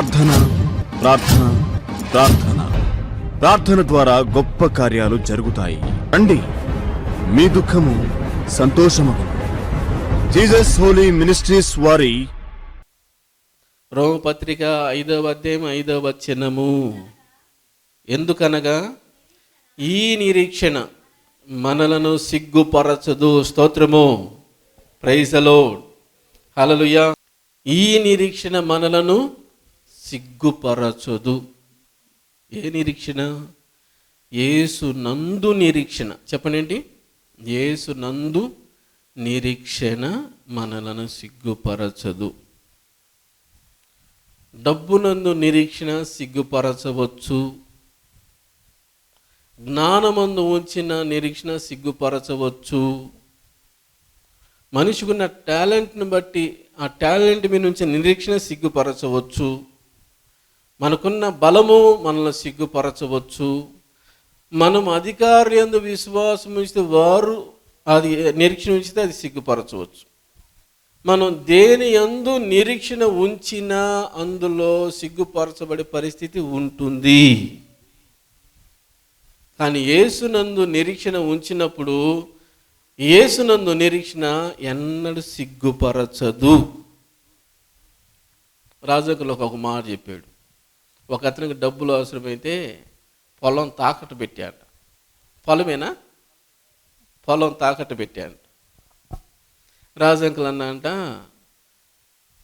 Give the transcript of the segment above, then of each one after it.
ప్రార్థన ప్రార్థన ప్రార్థన. ప్రార్థన ద్వారా గొప్ప కార్యాలు జరుగుతాయి. అండి మీ దుఃఖము సంతోషమగు. జీసస్ హోలీ మినిస్ట్రీస్ వారి రోమపత్రిక ఐదవ అధ్యాయం ఐదవ వచనము. ఎందుకనగా ఈ నిరీక్షణ మనలను సిగ్గుపరచదు. స్తోత్రము. ప్రైజలో హలలుయ ఈ నిరీక్షణ మనలను సిగ్గుపరచదు. ఏ నిరీక్షణ? ఏసు నందు నిరీక్షణ. చెప్పండి ఏసు నందు నిరీక్షణ మనలను సిగ్గుపరచదు. డబ్బునందు నిరీక్షణ సిగ్గుపరచవచ్చు. జ్ఞానమందు ఉంచిన నిరీక్షణ సిగ్గుపరచవచ్చు. మనిషికున్న టాలెంట్ని బట్టి ఆ టాలెంట్ మీ నుంచి నిరీక్షణ సిగ్గుపరచవచ్చు. మనకున్న బలము మనల్ని సిగ్గుపరచవచ్చు. మనం అధికారులు ఎందు విశ్వాసం ఉంచితే వారు అది నిరీక్షణ ఉంచితే అది సిగ్గుపరచవచ్చు. మనం దేని యందు నిరీక్షణ ఉంచినా అందులో సిగ్గుపరచబడే పరిస్థితి ఉంటుంది. కానీ యేసునందు నిరీక్షణ ఉంచినప్పుడు యేసునందు నిరీక్షణ ఎన్నడూ సిగ్గుపరచదు. రాజకులకు ఒక మాట చెప్పాడు. ఒక అతనికి డబ్బులు అవసరమైతే పొలం తాకట్టు పెట్టాడు. పొలమేనా? పొలం తాకట్టు పెట్టాడు. రాజంకులు అన్న అంట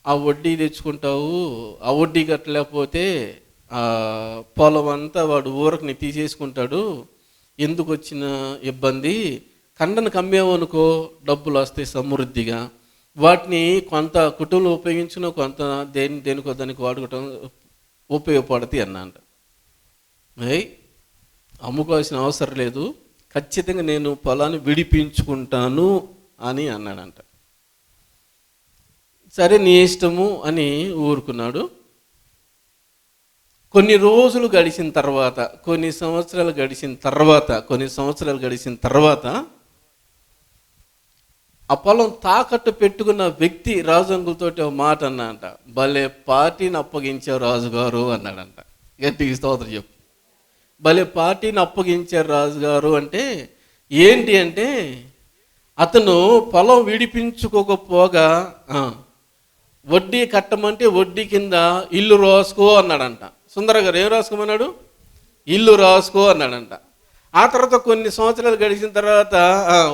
ఆ వడ్డీ తెచ్చుకుంటావు ఆ వడ్డీ కట్టలేకపోతే ఆ పొలం అంతా వాడు ఊరకుని తీసేసుకుంటాడు. ఎందుకు వచ్చిన ఇబ్బంది? కండను కమ్మేవనుకో డబ్బులు వస్తాయి సమృద్ధిగా. వాటిని కొంత కుటుంబంలో ఉపయోగించిన కొంత దేని దేనికో దానికి వాడుకోవటం ఉపయోగపడతాయి అన్నంట అయ్యి అమ్ముకోవాల్సిన అవసరం లేదు. ఖచ్చితంగా నేను పొలాన్ని విడిపించుకుంటాను అని అన్నాడంట. సరే నీ ఇష్టము అని ఊరుకున్నాడు. కొన్ని రోజులు గడిచిన తర్వాత కొన్ని సంవత్సరాలు గడిచిన తర్వాత కొన్ని సంవత్సరాలు గడిచిన తర్వాత ఆ పొలం తాకట్టు పెట్టుకున్న వ్యక్తి రాజు ఒక మాట అన్నంట భలే పార్టీని అప్పగించారు రాజుగారు అన్నాడంట. గట్టికి స్తోత్రం చెప్పు. భలే పార్టీని అప్పగించారు రాజుగారు అంటే ఏంటి అంటే అతను పొలం విడిపించుకోకపోగా వడ్డీ కట్టమంటే వడ్డీ కింద ఇల్లు రాసుకో అన్నాడంట. సుందర గారు ఏం రాసుకోమన్నాడు? ఇల్లు రాసుకో అన్నాడంట. ఆ తర్వాత కొన్ని సంవత్సరాలు గడిచిన తర్వాత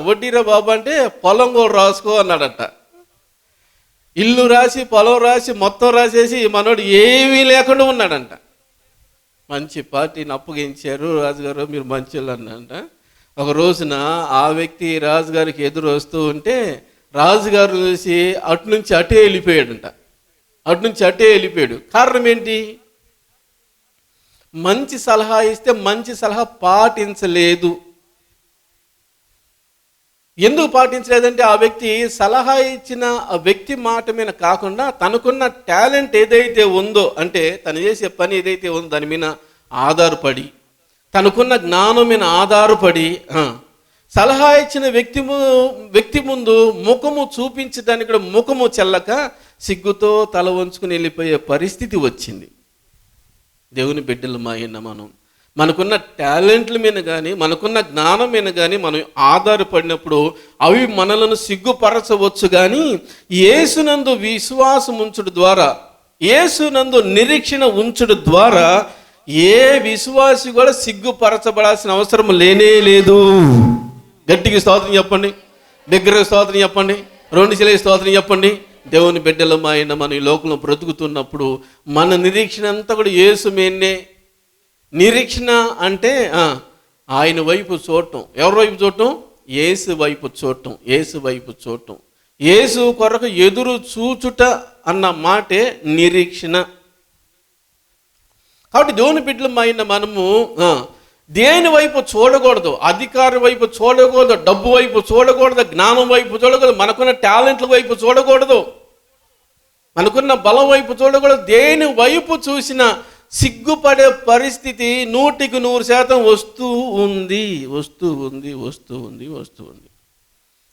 వడ్డీరా బాబు అంటే పొలం కూడా రాసుకో అన్నాడట. ఇల్లు రాసి పొలం రాసి మొత్తం రాసేసి మనోడు ఏమీ లేకుండా ఉన్నాడంట. మంచి పార్టీని అప్పగించారు రాజుగారు మీరు మంచి అన్నంట ఒక రోజున ఆ వ్యక్తి రాజుగారికి ఎదురు వస్తూ ఉంటే రాజుగారు చూసి అటు నుంచి అటే వెళ్ళిపోయాడంట. అటు నుంచి అటే వెళ్ళిపోయాడు. కారణం ఏంటి? మంచి సలహా ఇస్తే మంచి సలహా పాటించలేదు. ఎందుకు పాటించలేదంటే ఆ వ్యక్తి సలహా ఇచ్చిన ఆ వ్యక్తి మాట మీద కాకుండా తనకున్న టాలెంట్ ఏదైతే ఉందో అంటే తను చేసే పని ఏదైతే ఉందో దాని మీద ఆధారపడి తనకున్న జ్ఞానం మీద ఆధారపడి సలహా ఇచ్చిన వ్యక్తి వ్యక్తి ముందు ముఖము చూపించడానికి కూడా ముఖము చెల్లక సిగ్గుతో తల వంచుకుని వెళ్ళిపోయే పరిస్థితి వచ్చింది. దేవుని బిడ్డలు మాయన్న మనం. మనకున్న టాలెంట్ల మీద కానీ మనకున్న జ్ఞానం మీద కానీ మనం ఆధారపడినప్పుడు అవి మనలను సిగ్గుపరచవచ్చు కానీ ఏసునందు విశ్వాసం ఉంచుడు ద్వారా యేసునందు నిరీక్షణ ఉంచుడు ద్వారా ఏ విశ్వాసి కూడా సిగ్గుపరచబడాల్సిన అవసరం లేనే లేదు. గట్టికి స్తోత్రం చెప్పండి. దగ్గర స్తోత్రం చెప్పండి. రెండు శిలే స్తోత్రం చెప్పండి. దేవుని బిడ్డల ఆయన మన ఈ లోకంలో బ్రతుకుతున్నప్పుడు మన నిరీక్షణ అంతా కూడా యేసు మేన్నే నిరీక్షణ అంటే ఆయన వైపు చూడటం. ఎవరి వైపు చూడటం? ఏసు వైపు చూడటం. ఏసు వైపు చూడటం. ఏసు కొరకు ఎదురు చూచుట అన్న మాటే నిరీక్షణ. కాబట్టి దేవుని బిడ్డలమైన మనము దేని వైపు చూడకూడదు? అధికారి వైపు చూడకూడదు డబ్బు వైపు చూడకూడదు జ్ఞానం వైపు చూడకూడదు మనకున్న టాలెంట్ల వైపు చూడకూడదు. మనకున్న బలం వైపు చూడకూడదు. దేని వైపు చూసినా సిగ్గుపడే పరిస్థితి నూటికి నూరు శాతం వస్తూ ఉంది వస్తూ ఉంది వస్తూ ఉంది వస్తూ ఉంది.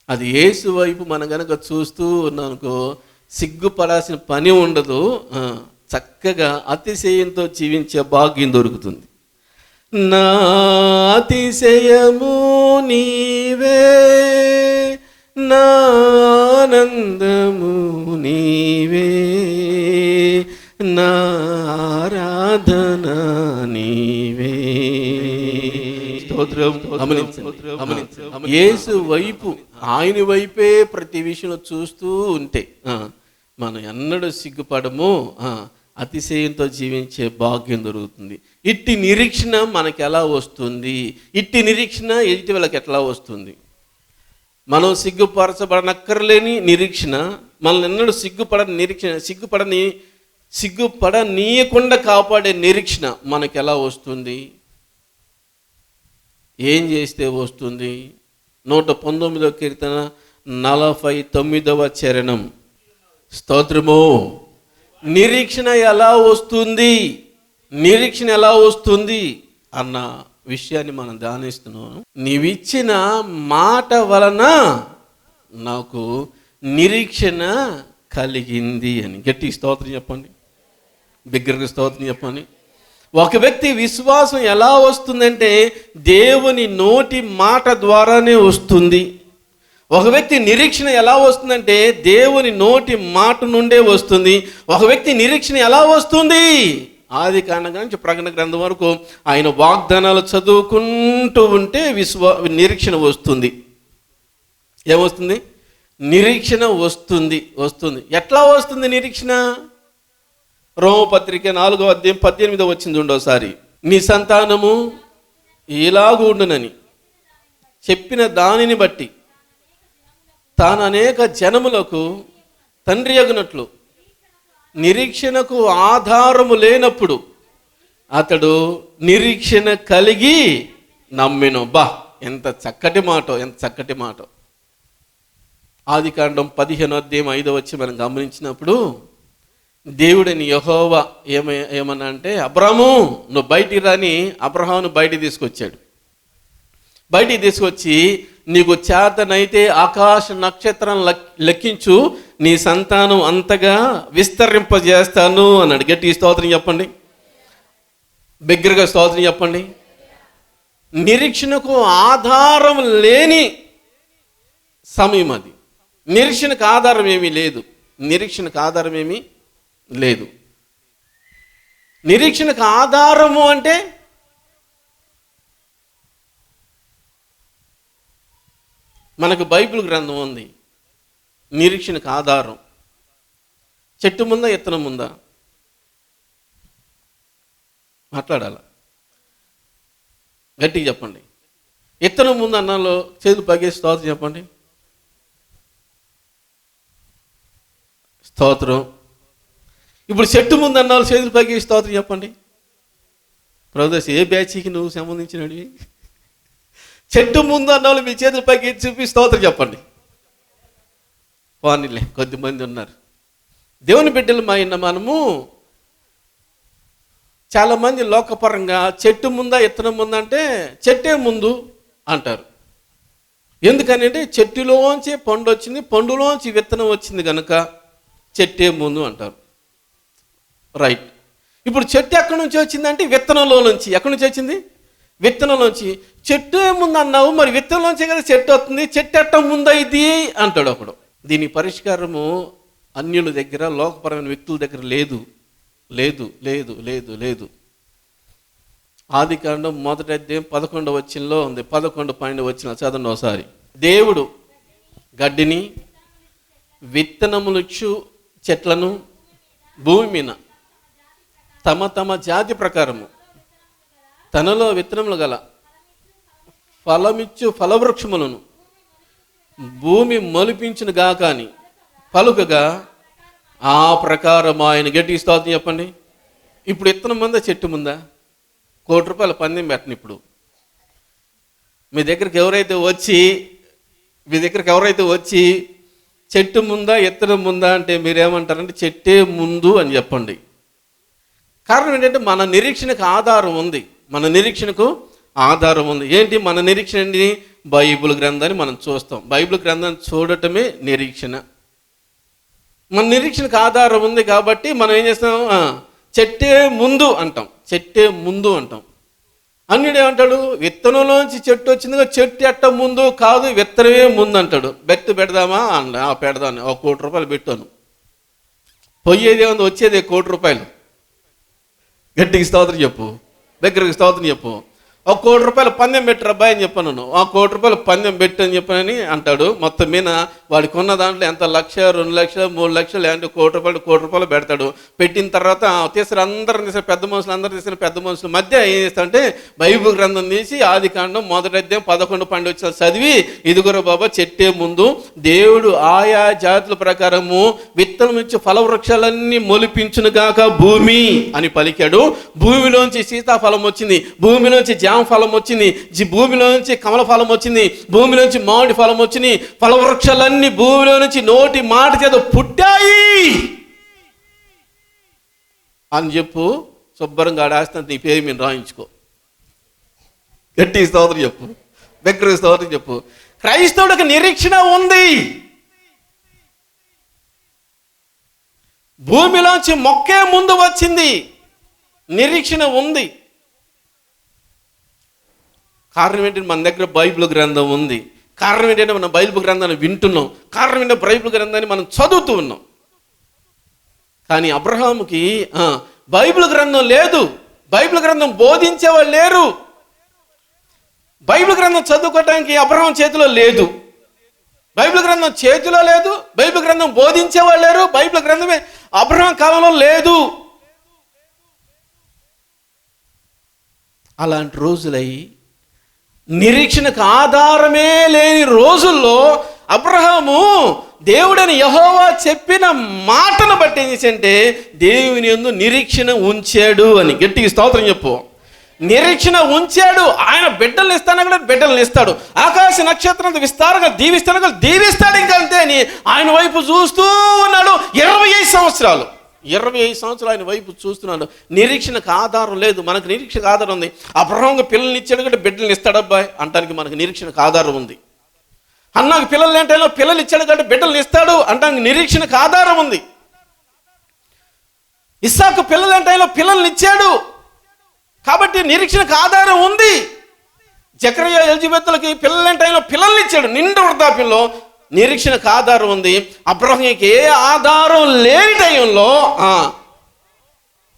అది యేసు వైపు మనం కనుక చూస్తూ ఉన్నానుకో సిగ్గుపడాల్సిన పని ఉండదు. చక్కగా అతిశయంతో జీవించే భాగ్యం దొరుకుతుంది. నా అతిశయము నీవే నా ఆనందము నీవే నా ఆరాధన నీవే స్తోత్రం. యేసు వైపు ఆయన వైపే ప్రతి విషయంలో చూస్తూ ఉంటే మనం ఎన్నడూ సిగ్గుపడము అతిశయంతో జీవించే భాగ్యం దొరుకుతుంది. ఇట్టి నిరీక్షణ మనకు ఎలా వస్తుంది? ఇట్టి నిరీక్షణ ఎదుటి వాళ్ళకి ఎట్లా వస్తుంది? మనం సిగ్గుపరచబడనక్కర్లేని నిరీక్షణ మనల్ని ఎన్నడూ సిగ్గుపడని నిరీక్షణ సిగ్గుపడని సిగ్గుపడనీయకుండా కాపాడే నిరీక్షణ మనకు ఎలా వస్తుంది? ఏం చేస్తే వస్తుంది? నూట పంతొమ్మిదవ కీర్తన నలభై తొమ్మిదవ చరణం. స్తోత్రము. నిరీక్షణ ఎలా వస్తుంది? నిరీక్షణ ఎలా వస్తుంది? అన్న విషయాన్ని మనం ధ్యానిస్తున్నాం నీవిచ్చిన మాట వలన నాకు నిరీక్షణ కలిగింది అని. గట్టి స్తోత్రం చెప్పండి. బిగ్గరగా స్తోత్రం చెప్పండి. ఒక వ్యక్తి విశ్వాసం ఎలా వస్తుందంటే దేవుని నోటి మాట ద్వారానే వస్తుంది. ఒక వ్యక్తి నిరీక్షణ ఎలా వస్తుందంటే దేవుని నోటి మాట నుండే వస్తుంది. ఒక వ్యక్తి నిరీక్షణ ఎలా వస్తుంది? ఆది కాండం నుంచి ప్రకటన గ్రంథం వరకు ఆయన వాగ్దానాలు చదువుకుంటూ ఉంటే విశ్వ నిరీక్షణ వస్తుంది. ఏమొస్తుంది నిరీక్షణ వస్తుంది వస్తుంది. ఎట్లా వస్తుంది నిరీక్షణ? రోమపత్రిక నాలుగో అధ్యాయం పద్దెనిమిదో వచ్చింది ఉండోసారి నీ సంతానము ఇలాగుండునని చెప్పిన దానిని బట్టి తాను అనేక జనములకు తండ్రి అగినట్లు. నిరీక్షణకు ఆధారము లేనప్పుడు అతడు నిరీక్షణ కలిగి నమ్మెను. బా ఎంత చక్కటి మాట ఎంత చక్కటి మాట. ఆది కాండం పదిహేను అధ్యాయం ఐదో వచ్చి మనం గమనించినప్పుడు దేవుడిని యహోవ ఏమ ఏమన్నా అంటే అబ్రాము నువ్వు బయటికి రాని అబ్రహాను బయటికి తీసుకొచ్చాడు. బయటికి తీసుకొచ్చి నీకు చేతనైతే ఆకాశ నక్షత్రం లక్- లెక్కించు నీ సంతానం అంతగా విస్తరింపజేస్తాను అన్నాడు గట్టి స్తోత్రం చెప్పండి. బిగ్గరగా స్తోత్రం చెప్పండి. నిరీక్షణకు ఆధారం లేని సమయం అది. నిరీక్షణకు ఆధారం ఏమీ లేదు. నిరీక్షణకు ఆధారం ఏమీ లేదు. నిరీక్షణకు ఆధారము అంటే మనకు బైబిల్ గ్రంథం ఉంది. నిరీక్షణకు ఆధారం. చెట్టు ముందా ఎత్తనం ముందా? మాట్లాడాల. గట్టిగా చెప్పండి. ఎత్తనం ముందు అన్నాలో చేతులు పగే స్తోత్రం చెప్పండి. స్తోత్రం. ఇప్పుడు చెట్టు ముందు అన్నాలు చేతులు పగే స్తోత్రం చెప్పండి. ప్రదేశ్ ఏ బ్యాచ్కి నువ్వు సంబంధించినవి? చెట్టు ముందు అన్నవాళ్ళు మీ చేతుల పైకి చూపి స్తోత్రం చెప్పండి. పోనీలే కొద్దిమంది ఉన్నారు. దేవుని బిడ్డలు మా అయిన మనము చాలామంది లోకపరంగా చెట్టు ముందా ఇత్తనం ముందంటే చెట్టే ముందు అంటారు. ఎందుకనంటే చెట్టులోంచి పండు వచ్చింది పండులోంచి విత్తనం వచ్చింది కనుక చెట్టే ముందు అంటారు. రైట్. ఇప్పుడు చెట్టు ఎక్కడి నుంచి వచ్చిందంటే విత్తనంలో నుంచి. ఎక్కడి నుంచి వచ్చింది? విత్తనంలోంచి చెట్టు ఏముంది అన్నావు మరి విత్తనంలోంచి కదా చెట్టు వస్తుంది. చెట్టు ఎట్ట ముందైది అంటాడు ఒకడు. దీని పరిష్కారము అన్యుల దగ్గర లోకపరమైన వ్యక్తుల దగ్గర లేదు. లేదు లేదు లేదు లేదు. ఆది కాండం మొదటి అధ్యాయం పదకొండు వచ్చినలో ఉంది. పదకొండు పన్నెండు వచ్చిన చదవండి ఒకసారి. దేవుడు గడ్డిని విత్తనములుచ్చు చెట్లను భూమి మీద. తమ తమ జాతి ప్రకారము. తనలో విత్తనములు గల ఫలమిచ్చు ఫలవృక్షములను భూమి మొలిపించును గాకాని పలుకగా ఆ ప్రకారం ఆయన గట్టి స్తోత్రం చెప్పండి. ఇప్పుడు విత్తనం ముందా చెట్టు ముందా? కోటి రూపాయల పందెం పెట్టను ఇప్పుడు. మీ దగ్గరికి ఎవరైతే వచ్చి మీ దగ్గరికి ఎవరైతే వచ్చి చెట్టు ముందా ఎత్తనం ముందా అంటే మీరేమంటారంటే చెట్టే ముందు అని చెప్పండి. కారణం ఏంటంటే మన నిరీక్షణకు ఆధారం ఉంది. మన నిరీక్షణకు ఆధారం ఉంది. ఏంటి? మన నిరీక్షణ ఏంటి బైబిల్ గ్రంథాన్ని మనం చూస్తాం. బైబిల్ గ్రంథాన్ని చూడటమే నిరీక్షణ. మన నిరీక్షణకు ఆధారం ఉంది కాబట్టి మనం ఏం చేస్తాం చెట్టే ముందు అంటాం. చెట్టే ముందు అంటాం. అన్యుడు ఏమంటాడు? విత్తనంలోంచి చెట్టు వచ్చింది చెట్టు ఎట్ట ముందు కాదు విత్తనమే ముందు అంటాడు. బెత్తు పెడదామా? అన్న "ఆ, పెడదాను ఒక కోటి రూపాయలు పెట్టాను. పొయ్యేది ఏముంది? వచ్చేది కోటి రూపాయలు. గట్టికి స్తోత్రం చెప్పు. దగ్గరికి స్తోత్రం చెప్పు. ఒక కోటి రూపాయలు పందెం పెట్టరు అబ్బాయి అని చెప్పాను ఆ కోటి రూపాయలు పందెం పెట్టు అని చెప్పానని అంటాడు. మొత్తం మీద వాడికి ఉన్న దాంట్లో ఎంత లక్ష రెండు లక్షలు మూడు లక్షలు లేదంటే కోటి రూపాయలు కోటి రూపాయలు పెడతాడు. పెట్టిన తర్వాత తీసిన అందరం తీసిన పెద్ద మనుషులు అందరూ తీసిన పెద్ద మనుషుల మధ్య ఏం చేస్తాడంటే బైబుల్ గ్రంథం తీసి ఆది కాండం మొదటి పదకొండు పండు వచ్చిన చదివి ఇదిగురు బాబా చెట్టే ముందు దేవుడు ఆయా జాతుల ప్రకారము విత్తనం ఇచ్చి ఫలవృక్షాలన్నీ మొలిపించునుగాక భూమి అని పలికాడు. భూమిలోంచి సీతాఫలం వచ్చింది. భూమిలోంచి జామ ఫలం వచ్చింది భూమిలో నుంచి కమల ఫలం వచ్చింది భూమిలో నుంచి మామిడి ఫలం వచ్చింది ఫలవృక్షాలన్నీ భూమిలో నుంచి నోటి మాట చేత పుట్టాయి. అని చెప్పు శుభ్రంగా ఆడేస్తాను నీ పేరు మీరు రాయించుకో. గట్టి స్తోత్రం చెప్పు దగ్గర స్తోత్రం చెప్పు. క్రైస్తవుడికి నిరీక్షణ ఉంది. భూమిలోంచి మొక్కే ముందు వచ్చింది నిరీక్షణ ఉంది. కారణం ఏంటంటే మన దగ్గర బైబిల్ గ్రంథం ఉంది. కారణం ఏంటంటే మనం బైబిల్ గ్రంథాన్ని వింటున్నాం. కారణం ఏంటంటే బైబిల్ గ్రంథాన్ని మనం చదువుతూ ఉన్నాం. కానీ అబ్రహాముకి బైబిల్ గ్రంథం లేదు. బైబిల్ గ్రంథం బోధించేవాళ్ళు లేరు. బైబిల్ గ్రంథం చదువుకోవటానికి అబ్రహం చేతిలో లేదు. బైబిల్ గ్రంథం చేతిలో లేదు. బైబిల్ గ్రంథం బోధించేవాళ్ళు లేరు. బైబిల్ గ్రంథమే అబ్రహం కాలంలో లేదు. అలాంటి రోజులై నిరీక్షణకు ఆధారమే లేని రోజుల్లో అబ్రహాము దేవుడని యహోవా చెప్పిన మాటను బట్టి ఏంటంటే దేవుని యందు నిరీక్షణ ఉంచాడు అని గట్టిగా స్తోత్రం చెప్పు. నిరీక్షణ ఉంచాడు. ఆయన బిడ్డలు ఇస్తాను కూడా బిడ్డలను ఇస్తాడు. ఆకాశ నక్షత్రం విస్తారంగా దీవిస్తాను కూడా దీవిస్తాడు ఇంకంతే అని ఆయన వైపు చూస్తూ ఉన్నాడు ఇరవై ఐదు సంవత్సరాలు. ఇరవై ఐదు సంవత్సరాలు ఆయన వైపు చూస్తున్నాడు. నిరీక్షణకు ఆధారం లేదు. మనకు నిరీక్షణకు ఆధారం ఉంది. అబ్రహంగా పిల్లల్ని ఇచ్చాడు కంటే బిడ్డల్ని ఇస్తాడబ్బాయ్ అంటానికి మనకు నిరీక్షణకు ఆధారం ఉంది. అన్నకు పిల్లలు ఏంటైనా పిల్లలు ఇచ్చాడు కంటే బిడ్డల్ని ఇస్తాడు అంటానికి నిరీక్షణకు ఆధారం ఉంది. ఇస్సాకు పిల్లలు ఏంటైనా పిల్లల్ని ఇచ్చాడు కాబట్టి నిరీక్షణకు ఆధారం ఉంది. జక్రయ్య ఎలిజబెత్తులకి పిల్లలంటే పిల్లల్ని ఇచ్చాడు. నిండు వృద్ధాప్యంలో నిరీక్షణకు ఆధారం ఉంది. అబ్రహంకి ఏ ఆధారం లేని టైంలో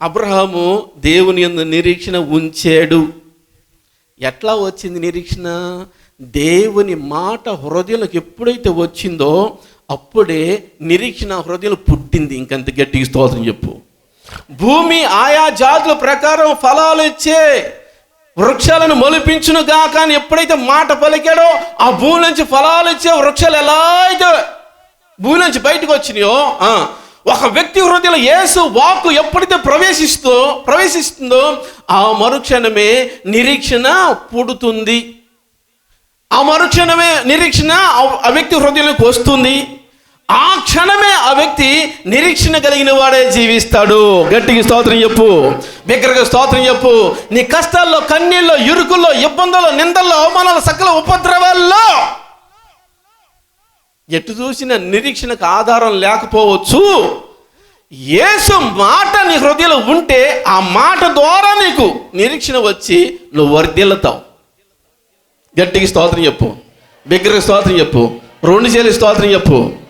అబ్రహము దేవుని ఎందు నిరీక్షణ ఉంచాడు. ఎట్లా వచ్చింది నిరీక్షణ? దేవుని మాట హృదయంలోకి ఎప్పుడైతే వచ్చిందో అప్పుడే నిరీక్షణ హృదయం పుట్టింది. ఇంకంత గట్టిగా స్తోత్రం చెప్పు. భూమి ఆయా జాతుల ప్రకారం ఫలాలు ఇచ్చే వృక్షాలను మొలిపించును గాక అని ఎప్పుడైతే మాట పలికాడో ఆ భూమి నుంచి ఫలాలు ఇచ్చే వృక్షాలు ఎలా అయితే భూమి నుంచి బయటకు వచ్చినాయో ఒక వ్యక్తి హృదయంలో యేసు వాక్కు ఎప్పుడైతే ప్రవేశిస్తూ ప్రవేశిస్తుందో ఆ మరుక్షణమే నిరీక్షణ పుడుతుంది. ఆ మరుక్షణమే నిరీక్షణ ఆ వ్యక్తి హృదయంలోకి వస్తుంది. ఆ క్షణమే ఆ వ్యక్తి నిరీక్షణ కలిగిన వాడే జీవిస్తాడు. గట్టికి స్తోత్రం చెప్పు. బిగ్గరగా స్తోత్రం చెప్పు. నీ కష్టాల్లో కన్నీళ్ళలో ఇరుకుల్లో ఇబ్బందుల్లో నిందల్లో అవమానాల సకల ఉపద్రవాల్లో ఎటు చూసిన నిరీక్షణకు ఆధారం లేకపోవచ్చు. యేసు మాట నీ హృదయంలో ఉంటే ఆ మాట ద్వారా నీకు నిరీక్షణ వచ్చి నువ్వు వర్ధిల్లుతావు. గట్టికి స్తోత్రం చెప్పు. బిగ్గరకి స్తోత్రం చెప్పు. రెండు చేలి స్తోత్రం చెప్పు.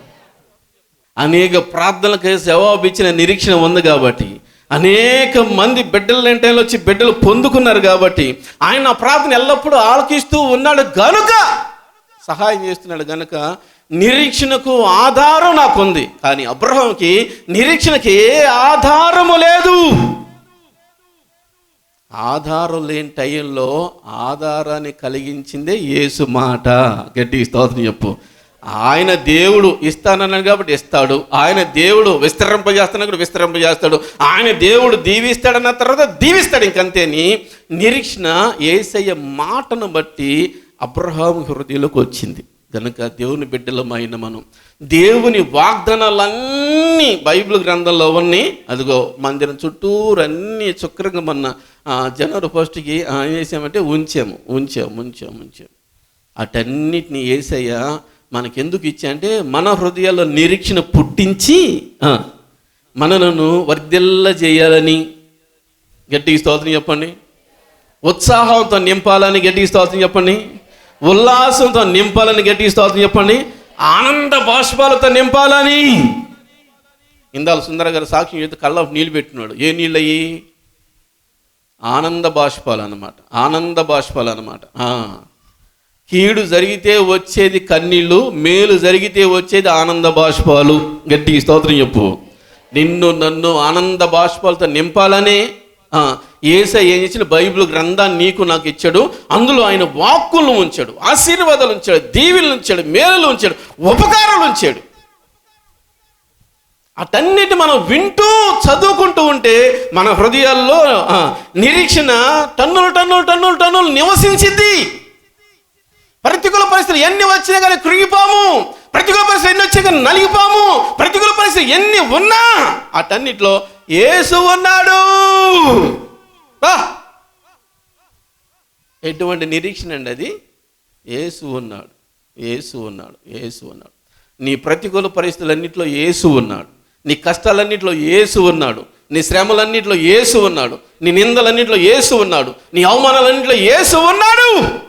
అనేక ప్రార్థనలకు జవాబు ఇచ్చిన నిరీక్షణ ఉంది కాబట్టి అనేక మంది బిడ్డల టైంలో వచ్చి బిడ్డలు పొందుకున్నారు కాబట్టి ఆయన ప్రార్థన ఎల్లప్పుడూ ఆలకిస్తూ ఉన్నాడు గనుక సహాయం చేస్తున్నాడు గనుక నిరీక్షణకు ఆధారం నాకుంది కానీ అబ్రహంకి నిరీక్షణకి ఏ ఆధారము లేదు. ఆధారం లేని టైంలో ఆధారాన్ని కలిగించిందే యేసు మాట. గట్టి స్తోత్రం చెప్పు. ఆయన దేవుడు ఇస్తానన్నాడు కాబట్టి ఇస్తాడు. ఆయన దేవుడు విస్తరింపజేస్తున్నాడు కూడా విస్తరింపజేస్తాడు. ఆయన దేవుడు దీవిస్తాడన్న తర్వాత దీవిస్తాడు. ఇంకంతేని నిరీక్షణ ఏసయ్య మాటను బట్టి అబ్రహాం హృదయంలోకి వచ్చింది. కనుక దేవుని బిడ్డలమైన మనం దేవుని వాగ్దానాలన్నీ బైబిల్ గ్రంథంలో ఉన్నాయి. అదిగో మందిరం చుట్టూరు అన్ని చుక్రంగా మొన్న జనవరి ఫస్ట్కి ఏం చేసామంటే ఉంచాము. ఉంచాము ఉంచాము ఉంచాము. అటన్నిటిని ఏసయ్య మనకెందుకు ఇచ్చా అంటే మన హృదయాల్లో నిరీక్షణ పుట్టించి మనలను వర్ధిల్ల చేయాలని గట్టిగా స్తోత్రం చెప్పండి. ఉత్సాహంతో నింపాలని గట్టిగా స్తోత్రం చెప్పండి. ఉల్లాసంతో నింపాలని గట్టిగా స్తోత్రం చెప్పండి. ఆనంద బాష్పాలతో నింపాలని. ఇందాల సుందర గారు సాక్ష్యం చేస్తే కళ్ళ నీళ్ళు పెట్టినాడు. ఏ నీళ్ళు అయ్యి ఆనంద బాష్పాలు అన్నమాట. ఆనంద బాష్పాలు అన్నమాట. కీడు జరిగితే వచ్చేది కన్నీళ్ళు మేలు జరిగితే వచ్చేది ఆనంద బాష్పాలు. గట్టి స్తోత్రం చెప్పు. నిన్ను నన్ను ఆనంద బాష్పాలతో నింపాలనే ఆ, ఏసై ఏం చేసిన బైబిల్ గ్రంథాన్ని నీకు నాకు ఇచ్చాడు. అందులో ఆయన వాక్కులను ఉంచాడు ఆశీర్వాదాలు ఉంచాడు దీవులు ఉంచాడు మేలులు ఉంచాడు ఉపకారాలు ఉంచాడు. అటన్నిటి మనం వింటూ చదువుకుంటూ ఉంటే మన హృదయాల్లో నిరీక్షణ టన్నులు టన్నులు టన్నులు టన్నులు నివసించింది. ప్రతికూల పరిస్థితులు ఎన్ని వచ్చినా కానీ కృంగిపోము. ప్రతికూల పరిస్థితులు ఎన్ని వచ్చినా కానీ నలిగిపోము. ప్రతికూల పరిస్థితులు ఎన్ని ఉన్నా అటన్నిట్లో ఏసు ఉన్నాడు. ఎటువంటి నిరీక్షణ అండి అది? ఏసు ఉన్నాడు. ఏసు ఉన్నాడు. ఏసు ఉన్నాడు. నీ ప్రతికూల పరిస్థితులన్నింటిలో యేసు ఉన్నాడు. నీ కష్టాలన్నింటిలో ఏసు ఉన్నాడు. నీ శ్రమలన్నింటిలో యేసు ఉన్నాడు. నీ నిందలన్నింటిలో యేసు ఉన్నాడు. నీ అవమానాలన్నింటిలో ఏసు ఉన్నాడు.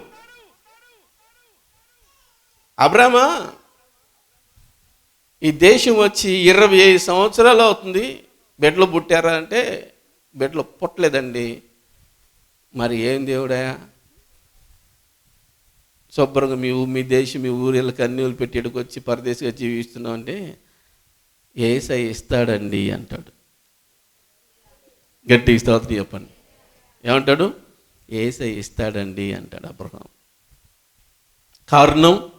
అబ్రామా ఈ దేశం వచ్చి ఇరవై ఐదు సంవత్సరాలు అవుతుంది. బిడ్డలు పుట్టారా అంటే బిడ్డలు పుట్టలేదండి. మరి ఏం దేవుడా? శుభ్రంగా మీ మీ దేశం మీ ఊరిలో కన్నీళ్ళు ఊళ్ళు పెట్టి వచ్చి పరదేశిగా జీవిస్తున్నాం అంటే ఏసై ఇస్తాడండి అంటాడు. గట్టి స్తోత్రం చెప్పండి. ఏమంటాడు? ఏసై ఇస్తాడండి అంటాడు అబ్రహం. కారణం?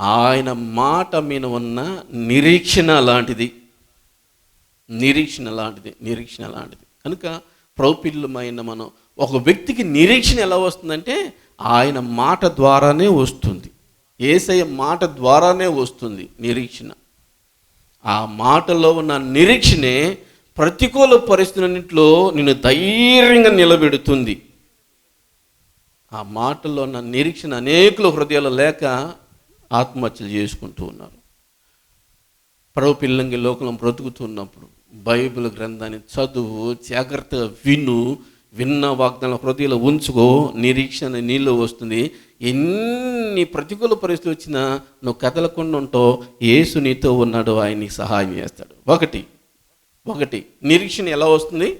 ఆయన మాట మీద ఉన్న నిరీక్షణ లాంటిది. నిరీక్షణ లాంటిది నిరీక్షణ లాంటిది. కనుక ప్రౌపిల్లమైన మనం ఒక వ్యక్తికి నిరీక్షణ ఎలా వస్తుందంటే ఆయన మాట ద్వారానే వస్తుంది. ఏసయ్య మాట ద్వారానే వస్తుంది నిరీక్షణ. ఆ మాటలో ఉన్న నిరీక్షణే ప్రతికూల పరిస్థితులన్నింటిలో నిన్ను ధైర్యంగా నిలబెడుతుంది. ఆ మాటల్లో ఉన్న నిరీక్షణ అనేకుల హృదయాలు లేక ఆత్మహత్యలు చేసుకుంటూ ఉన్నారు. పడవ పిల్లంగి లోకంలో బ్రతుకుతున్నప్పుడు బైబిల్ గ్రంథాన్ని చదువు జాగ్రత్తగా విను విన్న వాగ్దానం హృదయలో ఉంచుకో నిరీక్షణ నీళ్ళు వస్తుంది. ఎన్ని ప్రతికూల పరిస్థితులు వచ్చినా నువ్వు కదలకుండా ఉంటావు. యేసు నీతో ఉన్నాడు ఆయనకి సహాయం చేస్తాడు. ఒకటి ఒకటి నిరీక్షణ ఎలా వస్తుంది?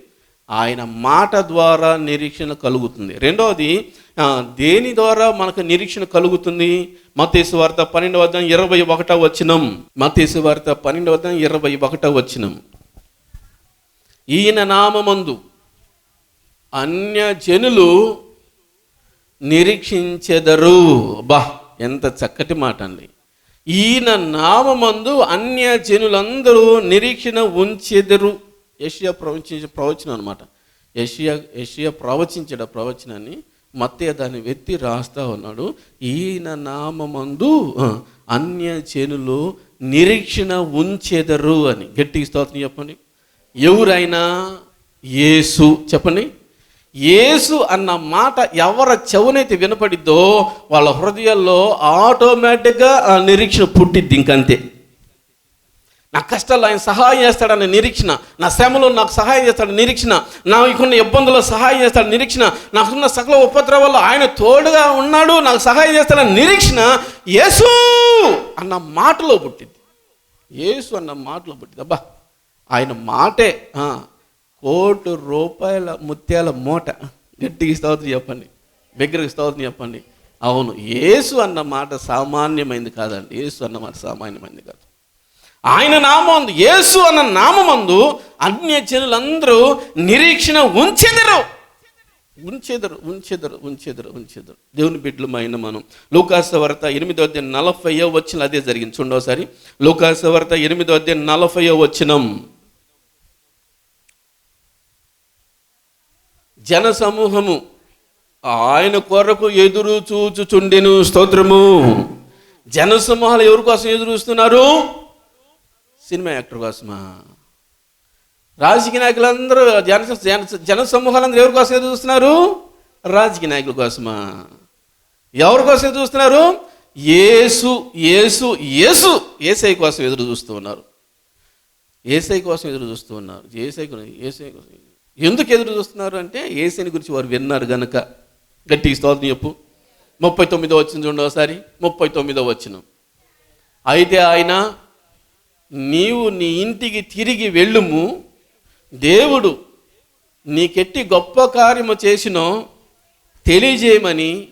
ఆయన మాట ద్వారా నిరీక్షణ కలుగుతుంది. రెండవది దేని ద్వారా మనకు నిరీక్షణ కలుగుతుంది? మతేసు వార్త పన్నెండవ అధ్యాయం ఇరవై ఒకటో వచ్చినం మతేసు వార్త పన్నెండవ అధ్యాయం ఇరవై ఒకటో వచ్చినం ఈయన నామమందు అన్య జనులు నిరీక్షించెదరు. బా ఎంత చక్కటి మాట అండి. ఈయన నామమందు అన్య జనులందరూ నిరీక్షణ ఉంచెదరు. ఏషియా ప్రవచించే ప్రవచనం అనమాట ఏషియా ఏషియా ప్రవచించడ ప్రవచనాన్ని మత్తయ్య దాన్ని వెత్తి రాస్తా ఉన్నాడు. ఈయన నామమందు అన్య చేనులు నిరీక్షణ ఉంచెదరు అని. గట్టి స్తోత్రం చెప్పండి. ఎవరైనా యేసు చెప్పండి. యేసు అన్న మాట ఎవరి చెవునైతే వినపడిద్దో వాళ్ళ హృదయాల్లో ఆటోమేటిక్గా ఆ నిరీక్షణ పుట్టిద్ది ఇంకంతే. నా కష్టాల్లో ఆయన సహాయం చేస్తాడనే నిరీక్షణ నా శ్రమలో నాకు సహాయం చేస్తాడు నిరీక్షణ నాకున్న ఇబ్బందుల్లో సహాయం చేస్తాడు నిరీక్షణ నాకున్న సకల ఉపద్రవాల్లో ఆయన తోడుగా ఉన్నాడు నాకు సహాయం చేస్తాడని నిరీక్షణ యేసు అన్న మాటలో పుట్టింది. యేసు అన్న మాటలో పుట్టింది. అబ్బా ఆయన మాటే కోటి రూపాయల ముత్యాల మూట. గట్టికి స్తోత్రం చెప్పండి దగ్గరికి స్తోత్రం చెప్పండి. అవును యేసు అన్న మాట సామాన్యమైంది కాదండి. యేసు అన్న మాట సామాన్యమైంది కాదు. ఆయన నామందు యేసు అన్న నామందు అన్య జనులందరూ నిరీక్షణ ఉంచెదరు. ఉంచెదరు ఉంచెదరు ఉంచెదరు ఉంచెదరు. దేవుని బిడ్డలమైన మనం. లోకాసవర్త ఎనిమిదో అధ్యాయం నలభైయో వచ్చిన అదే జరిగింది. చూడవసారి లోకాసవర్త ఎనిమిదో అధ్యాయం నలభైయో వచ్చినం జన సమూహము ఆయన కొరకు ఎదురు చూచుచుండెను స్తోత్రము. జనసమూహాలు ఎవరి కోసం ఎదురు చూస్తున్నారు? సినిమా యాక్టర్ కోసమా రాజకీయ నాయకులందరూ జన జన జన సమూహాలందరూ ఎవరి కోసం ఎదురు చూస్తున్నారు? రాజకీయ నాయకుల కోసమా ఎవరి కోసం ఎదురు చూస్తున్నారు? ఏసు ఏసు ఏసు ఏసై కోసం ఎదురు చూస్తూ ఉన్నారు. ఏసై కోసం ఎదురు చూస్తూ ఉన్నారు. ఏసై ఏసై కోసం. ఎందుకు ఎదురు చూస్తున్నారు అంటే ఏసైని గురించి వారు విన్నారు గనక. గట్టి స్తోత్రం చెప్పు. ముప్పై తొమ్మిదో వచ్చిన చూడండి ఒకసారి. ముప్పై తొమ్మిదో వచ్చిన. అయితే ఆయన నీవు నీ ఇంటికి తిరిగి వెళ్ళుము. దేవుడు నీకెట్టి గొప్ప కార్యము చేసినో తెలియజేయమని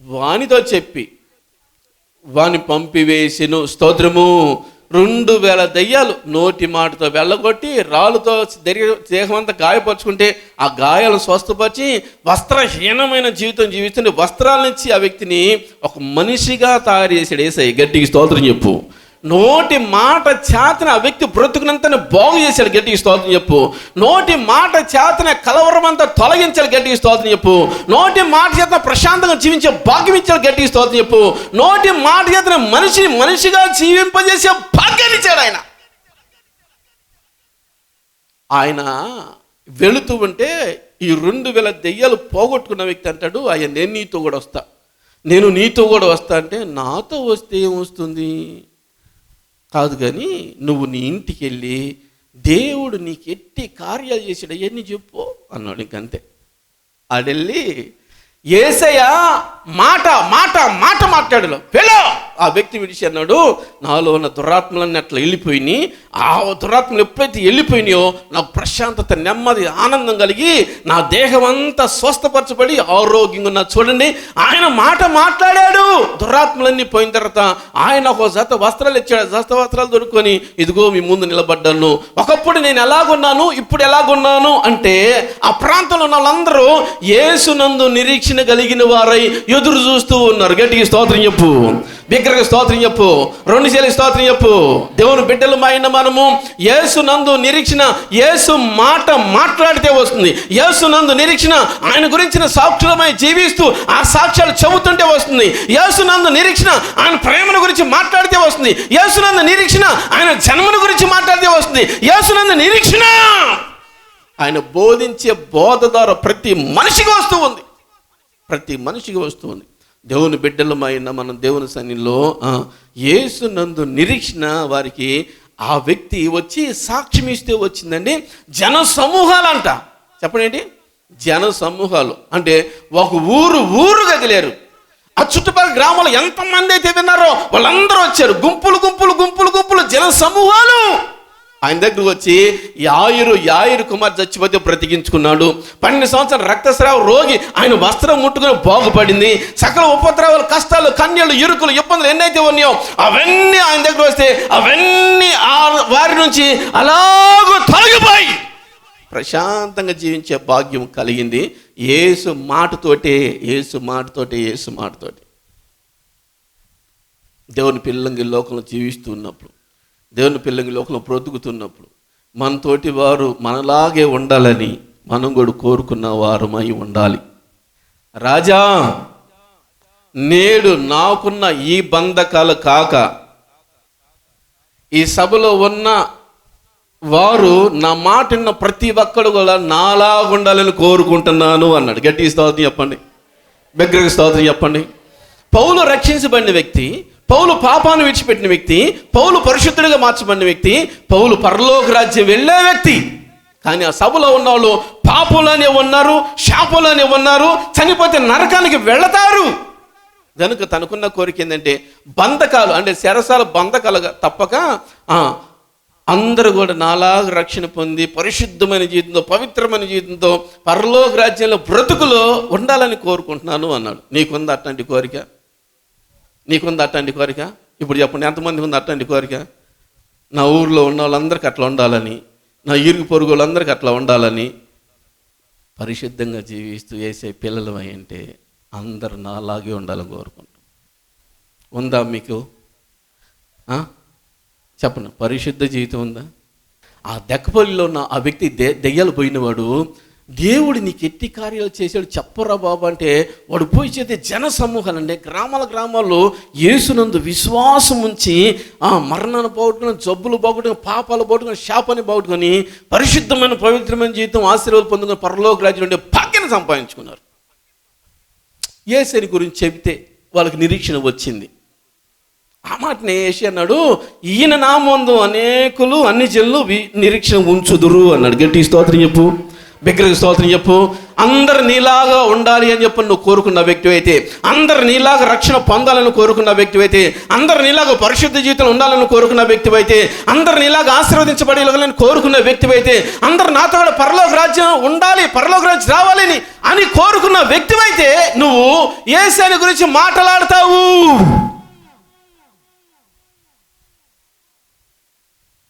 వానితో చెప్పి వాని పంపివేసిను స్తోత్రము. రెండు వేల దయ్యాలు నోటి మాటతో వెళ్ళగొట్టి రాళ్ళతో దేహం అంతా గాయపరుచుకుంటే ఆ గాయాలను స్వస్థపరిచి వస్త్రహీనమైన జీవితం జీవిస్తుంటే వస్త్రాలనిచ్చి ఆ వ్యక్తిని ఒక మనిషిగా తయారు చేసాడు ఏసై. గట్టికి స్తోత్రం చెప్పు. నోటి మాట చేతన ఆ వ్యక్తి బ్రతుకునంతని బాగు చేశాడు గట్టికి స్తోత్రం చెప్పు. నోటి మాట చేతన కలవరమంతా తొలగించాలి తొలగించాడు గట్టికి స్తోత్రం చెప్పు. నోటి మాట చేత ప్రశాంతంగా జీవించే భాగ్యం ఇచ్చాడు గట్టికి స్తోత్రం చెప్పు. నోటి మాట చేతన మనిషిని మనిషిగా జీవింపజేసే భాగ్యాన్ని ఇచ్చాడు ఆయన. ఆయన వెళుతూ ఉంటే ఈ రెండు వేల దెయ్యాలు పోగొట్టుకున్న వ్యక్తి అంటాడు ఆయన నేను నీతో కూడా వస్తా. నేను నీతో కూడా వస్తా అంటే నాతో వస్తే ఏమొస్తుంది కాదు కానీ నువ్వు నీ ఇంటికి వెళ్ళి దేవుడు నీకు ఎట్టి కార్యాలు చేసాడు అవన్నీ చెప్పు అన్నాడు ఇంకంతే. ఆడెళ్ళి ఏసయ్య మాట మాట మాట మాట్లాడలో. వెళ్ళు! ఆ వ్యక్తి విడిచి అన్నాడు నాలో ఉన్న దురాత్మలన్నీ అట్లా వెళ్ళిపోయినాయి ఆ దురాత్మలు ఎప్పుడైతే వెళ్ళిపోయినాయో నాకు ప్రశాంతత నెమ్మది ఆనందం కలిగి నా దేహం అంతా స్వస్థపరచబడి ఆరోగ్యంగా ఉన్న. చూడండి ఆయన మాట మాట్లాడాడు. దురాత్మలన్నీ పోయిన తర్వాత ఆయన ఒక జత వస్త్రాలు ఇచ్చాడు. జత వస్త్రాలు దొరుకుని ఇదిగో మీ ముందు నిలబడ్డాను. ఒకప్పుడు నేను ఎలాగున్నాను ఇప్పుడు ఎలాగున్నాను? అంటే ఆ ప్రాంతంలో ఉన్న వాళ్ళందరూ యేసునందు నిరీక్షణ కలిగిన వారై ఎదురు చూస్తూ ఉన్నారు. గట్టిగా స్తోత్రం చెప్పు. విగ్రహ స్తోత్రం చెప్పు. రెండు చేలి స్తోత్రం చెప్పు. దేవుని బిడ్డలు అయిన మనము యేసునందు నిరీక్షణ యేసు మాట మాట్లాడితే వస్తుంది. యేసునందు నిరీక్షణ ఆయన గురించిన సాక్షులమై జీవిస్తూ ఆ సాక్ష్యాలు చెబుతుంటే వస్తుంది. యేసునందు నిరీక్షణ ఆయన ప్రేమను గురించి మాట్లాడితే వస్తుంది. యేసునందు నిరీక్షణ ఆయన జన్మను గురించి మాట్లాడితే వస్తుంది. యేసునందు నిరీక్షణ! ఆయన బోధించే బోధ ద్వారా ప్రతి మనిషికి వస్తూ ఉంది. ప్రతి మనిషికి వస్తూ ఉంది. దేవుని బిడ్డలమైన మనం దేవుని సన్నిలో యేసు నందు నిరీక్షణ వారికి ఆ వ్యక్తి వచ్చి సాక్ష్యం ఇస్తే వచ్చిందండి. జన సమూహాలంట చెప్పండి ఏంటి జన సమూహాలు అంటే ఒక ఊరు ఊరు కదిలేరు ఆ చుట్టుపక్కల గ్రామాలు ఎంతమంది అయితే విన్నారో వాళ్ళందరూ వచ్చారు. గుంపులు గుంపులు గుంపులు గుంపులు జన సమూహాలు ఆయన దగ్గరకు వచ్చి యాయురు యాయురు కుమార్ చచ్చిపోతే బ్రతికించుకున్నాడు. పన్నెండు సంవత్సరాల రక్తస్రావ రోగి ఆయన వస్త్రం ముట్టుకుని బాగుపడింది. సకల ఉపద్రవాలు కష్టాలు కన్యలు ఇరుకులు ఇబ్బందులు ఎన్నైతే ఉన్నాయో అవన్నీ ఆయన దగ్గర వస్తే అవన్నీ ఆ వారి నుంచి అలాగూ తొలగిపోయి ప్రశాంతంగా జీవించే భాగ్యం కలిగింది. ఏసు మాటతోటే ఏసు మాటతోటే ఏసు మాటతోటి. దేవుని పిల్లంగి లోకంలో జీవిస్తూ ఉన్నప్పుడు దేవుని పిల్లంగి లోపల బ్రతుకుతున్నప్పుడు మనతోటి వారు మనలాగే ఉండాలని మనం కూడా కోరుకున్న వారమై ఉండాలి. రాజా నేడు నాకున్న ఈ బంధకాలు కాక ఈ సభలో ఉన్న వారు నా మాటిన్న ప్రతి ఒక్కడు కూడా నాలా ఉండాలని కోరుకుంటున్నాను అన్నాడు. గట్టి స్తోత్రం చెప్పండి. బిగ్రహ స్తోత్రం చెప్పండి. పౌలు రక్షించబడిన వ్యక్తి పౌలు పాపాన్ని విడిచిపెట్టిన వ్యక్తి పౌలు పరిశుద్ధుడిగా మార్చబడిన వ్యక్తి పౌలు పరలోక రాజ్యం వెళ్ళే వ్యక్తి. కానీ ఆ సభలో ఉన్న వాళ్ళు పాపులనే ఉన్నారు శాపులనే ఉన్నారు చనిపోతే నరకానికి వెళతారు. కనుక తనకున్న కోరిక ఏంటంటే బంధకాలు అంటే శరసాల బంధకాలుగా తప్పక అందరూ కూడా నాలాగా రక్షణ పొంది పరిశుద్ధమైన జీవితంతో పవిత్రమైన జీవితంతో పరలోక రాజ్యంలో బ్రతుకులో ఉండాలని కోరుకుంటున్నాను అన్నాడు. నీకుంది అట్లాంటి కోరిక? నీకుంది అట్టండి కోరిక? ఇప్పుడు చెప్పండి ఎంతమంది ఉంది అట్టండి కోరిక? నా ఊర్లో ఉన్న వాళ్ళందరికీ అట్లా ఉండాలని నా ఇరుగు పొరుగు వాళ్ళందరికీ అట్లా ఉండాలని పరిశుద్ధంగా జీవిస్తూ వేసే పిల్లలు అంటే అందరూ నాలాగే ఉండాలని కోరుకుంటాం ఉందా మీకు? చెప్పండి పరిశుద్ధ జీవితం ఉందా? ఆ దెక్కపల్లిలో ఉన్న ఆ వ్యక్తి దె దెయ్యాలు పోయినవాడు దేవుడు నీకు ఎట్టి కార్యాలు చేశాడు చెప్పరా బాబు అంటే వాడు పోయి చేసే జన సమూహాలండి. గ్రామాల గ్రామాల్లో యేసునందు విశ్వాసం ఉంచి ఆ మరణాన్ని పోగొట్టుకుని జబ్బులు పోగొట్టుకుని పాపాలు పోగొట్టుకుని శాపాన్ని పోగొట్టుకొని పరిశుద్ధమైన పవిత్రమైన జీవితం ఆశీర్వాదం పొందుకుని పరలోక రాజ్యం ఉండే భాగ్యాన్ని సంపాదించుకున్నారు. ఏసరి గురించి చెబితే వాళ్ళకి నిరీక్షణ వచ్చింది. ఆ మాటనే వేసి అన్నాడు ఈయన నామందు అనేకులు అన్ని జల్లు వి- నిరీక్షణ ఉంచుదురు అన్నాడు. గట్టి స్తోత్రం చెప్పు. బిగ్గరగా స్తోత్రం చెప్పు. అందరు నీలాగా ఉండాలి అని చెప్పి నువ్వు కోరుకున్న వ్యక్తి అయితే అందరు నీలాగా రక్షణ పొందాలని కోరుకున్న వ్యక్తి అయితే అందరు నీలాగా పరిశుద్ధ జీవితం ఉండాలని కోరుకున్న వ్యక్తి అయితే అందరు నీలాగా ఆశీర్వదించబడాలని కోరుకున్న వ్యక్తి అయితే అందరు నాతో కూడా పరలోక రాజ్యం ఉండాలి పరలోక రాజ్యం రావాలని అని కోరుకున్న వ్యక్తి అయితే నువ్వు ఏసాని గురించి మాట్లాడతావు.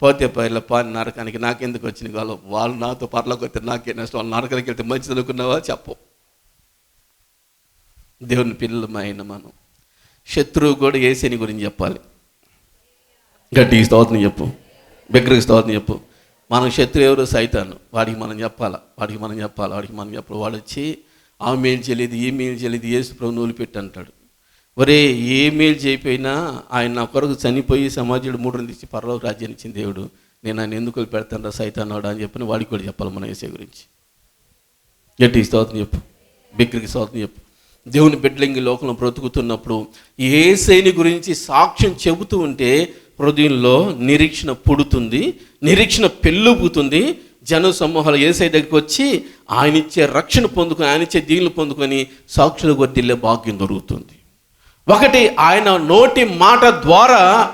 పోతే పైల పాని నరకానికి నాకెందుకు వచ్చిన వాళ్ళు వాళ్ళు నాతో పర్లోకి వస్తే నాకే నష్టం. వాళ్ళు నరకానికి వెళ్తే మంచి చదువుకున్నావా? చెప్పు. దేవుని పిల్లలమైన మనం. శత్రువు కూడా ఏసేని గురించి చెప్పాలి. గట్టికి స్తోత్రం చెప్పు. బిగ్గరికి స్తోత్రం చెప్పు. మనం శత్రువు ఎవరు? సైతాను. వాడికి మనం చెప్పాలా? వాడికి మనం చెప్పాలి? వాడికి మనం చెప్పాలి? వాడు వచ్చి ఆ మేలు చేయలేదు ఈ మేలు చేయలేదు ఏసు ప్రభు నూలు పెట్టి అంటాడు. ఒరే ఏ మేలు చేయకపోయినా ఆయన నా కొరకు చనిపోయి సమాజుడు మూడు తీసి పరలోక రాజ్యాన్ని ఇచ్చిన దేవుడు. నేను ఆయన ఎందుకు పెడతాను రా సైతాన్నాడు అని చెప్పిన వాడికి కూడా చెప్పాలి మన ఏసే గురించి. గట్టి స్తోత్రం చెప్పు. బిక్రికి స్తోత్రం చెప్పు. దేవుని బిడ్డలింగి లోకంలో బ్రతుకుతున్నప్పుడు ఏ శైని గురించి సాక్ష్యం చెబుతూ ఉంటే హృదయంలో నిరీక్షణ పుడుతుంది నిరీక్షణ పెళ్ళుపుతుంది జన సమూహాలు ఏసై దగ్గరికి వచ్చి ఆయన ఇచ్చే రక్షణ పొందుకొని ఆయన ఇచ్చే దీవులు పొందుకొని సాక్షులు వర్దిల్లే భాగ్యం దొరుకుతుంది. ఒకటి ఆయన నోటి మాట ద్వారా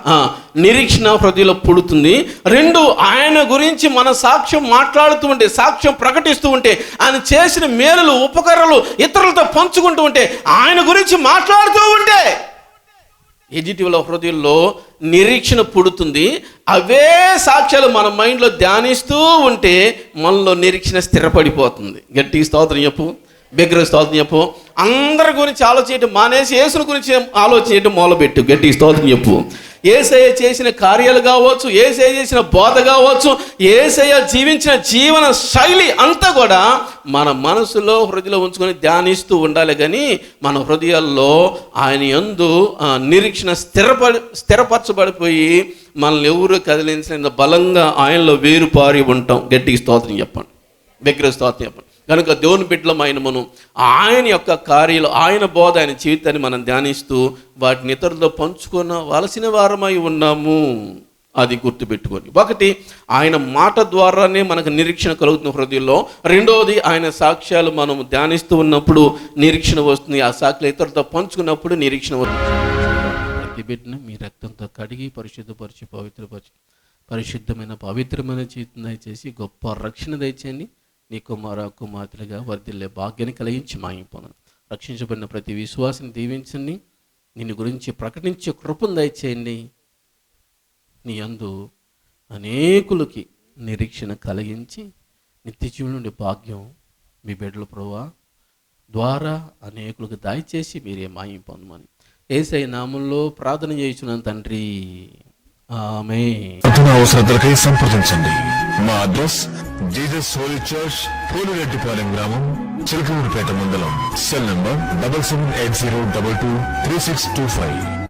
నిరీక్షణ హృదయలో పుడుతుంది. రెండు ఆయన గురించి మన సాక్ష్యం మాట్లాడుతూ ఉంటే సాక్ష్యం ప్రకటిస్తూ ఉంటే ఆయన చేసిన మేలులు ఉపకరణలు ఇతరులతో పంచుకుంటూ ఉంటే ఆయన గురించి మాట్లాడుతూ ఉంటే ఎజిటివ్ల హృదయంలో నిరీక్షణ పుడుతుంది. అవే సాక్ష్యాలు మన మైండ్లో ధ్యానిస్తూ ఉంటే మనలో నిరీక్షణ స్థిరపడిపోతుంది. గట్టి స్తోత్రం చెప్పు. బిగ్గర స్తోత్రం చెప్పు. అందరి గురించి ఆలోచించడం మానేసి యేసుని గురించి ఆలోచించడం మొదలుపెట్టు. గట్టి స్తోత్రం చెప్పు. ఏసయ్య చేసిన కార్యాలు కావచ్చు ఏసయ్య చేసిన బోధ కావచ్చు ఏసయ్య జీవించిన జీవన శైలి అంతా కూడా మన మనసులో హృదయలో ఉంచుకొని ధ్యానిస్తూ ఉండాలి కానీ మన హృదయాల్లో ఆయన యందు నిరీక్షణ స్థిరపడి స్థిరపరచబడిపోయి మనల్ని ఎవరు కదిలించిన బలంగా ఆయనలో వేరుపారి ఉంటాం. గట్టికి స్తోత్రం చెప్పండి. దగ్గర స్తోత్రం చెప్పండి. కనుక దేవుని బిడ్డలం ఆయన మనం ఆయన యొక్క కార్యాలు ఆయన బోధ ఆయన జీవితాన్ని మనం ధ్యానిస్తూ వాటిని ఇతరులతో పంచుకున్న వలసిన వారమై ఉన్నాము. అది గుర్తుపెట్టుకొని ఒకటి ఆయన మాట ద్వారానే మనకు నిరీక్షణ కలుగుతున్న హృదయంలో. రెండవది ఆయన సాక్ష్యాలు మనం ధ్యానిస్తూ ఉన్నప్పుడు నిరీక్షణ వస్తుంది. ఆ సాక్ష్యాలు ఇతరులతో పంచుకున్నప్పుడు నిరీక్షణ వస్తుంది. ప్రతి బిడ్డను మీ రక్తంతో కడిగి పరిశుద్ధపరిచి పవిత్రపరిచి పరిశుద్ధమైన పవిత్రమైన జీవితం దయచేసి గొప్ప రక్షణ దయచేయండి. నీ కుమార కుమార్తెలుగా వర్ధిల్లే భాగ్యాన్ని కలిగించి మాయింపను రక్షించబడిన ప్రతి విశ్వాసిని దీవించండి. నిన్ను గురించి ప్రకటించే కృపను దయచేయండి. నీ అందు అనేకులకి నిరీక్షణ కలిగించి నిత్య నుండి భాగ్యం మీ బిడ్డల ప్రభా ద్వారా అనేకులకు దయచేసి మీరే మాయం పొందమని ఏసై నామంలో ప్రార్థన చేయించున్నాను తండ్రి. అవసరతలకై సంప్రదించండి. మా address Jesus holy church Polireddypalem గ్రామం చిలకూరుపేట మండలం. Cell number double seven eight zero double two three six two five.